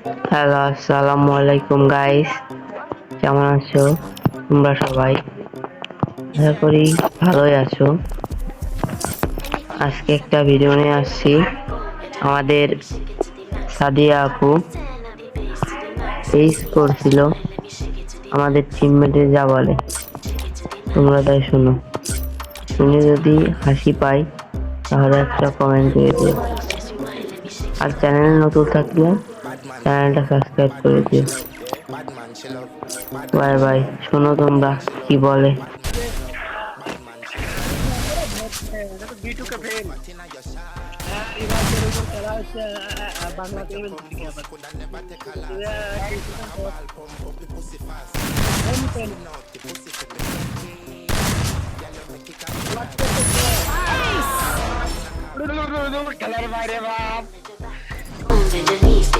Hello, আসসালামু আলাইকুম guys কেমন আছো? তোমরা সবাই? আশা করি ভালোই আছো। আজকে একটা ভিডিও নিয়ে আসছি। আমাদের সাদিয়া আপু। এইস করছিল। আমাদের টিমমেটে যা বলে। তোমরা তাই শোনো। শুনে যদি হাসি পাই, তাহলে একটা কমেন্ট করে দিও। আর চ্যানেলে নতুন থাকলে চ্যানেলটা সাবস্ক্রাইব করে দিও বাই বাই শোনো তোমরা কি বলে খেলার বাইরে বাপ